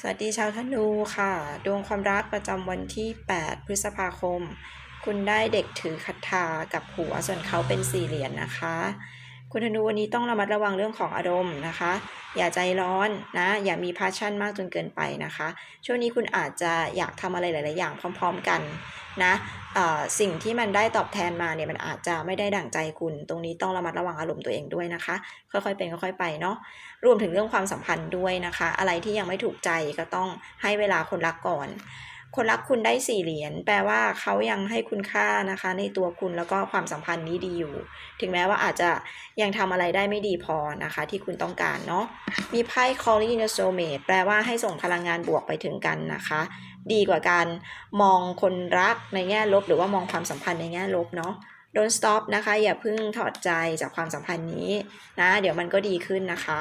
สวัสดีชาวธนูค่ะ ดวงความรักประจำวันที่ 8 พฤษภาคม คุณได้เด็กถือคาถากับหัวส่วนเขาเป็นสี่เหรียญนะคะ คุณธนูวันนี้ต้องระมัดระวังเรื่องของอารมณ์นะคะ อย่าใจร้อนนะ อย่ามีพาชั่นมากจนเกินไปนะคะ ช่วงนี้คุณอาจจะอยากทำอะไรหลาย ๆ อย่างพร้อม ๆ กันนะเอ่อสิ่งที่มันได้ตอบแทนมาเนี่ยมันอาจจะไม่ได้ดั่งใจคุณ ตรงนี้ต้องระมัดระวังอารมณ์ตัวเองด้วยนะคะ ค่อยๆเป็นค่อยๆไปเนาะรวมถึงเรื่องความสัมพันธ์ด้วยนะคะ อะไรที่ยังไม่ถูกใจก็ต้องให้เวลาคนรักก่อน คนรักคุณได้สี่เหรียญแปลว่าเขายังให้คุณค่านะคะ ในตัวคุณแล้วก็ความสัมพันธ์นี้ดีอยู่ ถึงแม้ว่าอาจจะยังทำอะไรได้ไม่ดีพอนะคะ ที่คุณต้องการเนาะมีไพ่ calling in the soulmate แปลว่าให้ส่งพลังงานบวกไปถึงกันนะคะ ดีกว่าการมองคนรักในแง่ลบ หรือว่ามองความสัมพันธ์ในแง่ลบเนาะ don't stop นะคะ อย่าเพิ่งถอดใจจากความสัมพันธ์นี้นะ เดี๋ยวมันก็ดีขึ้นนะคะ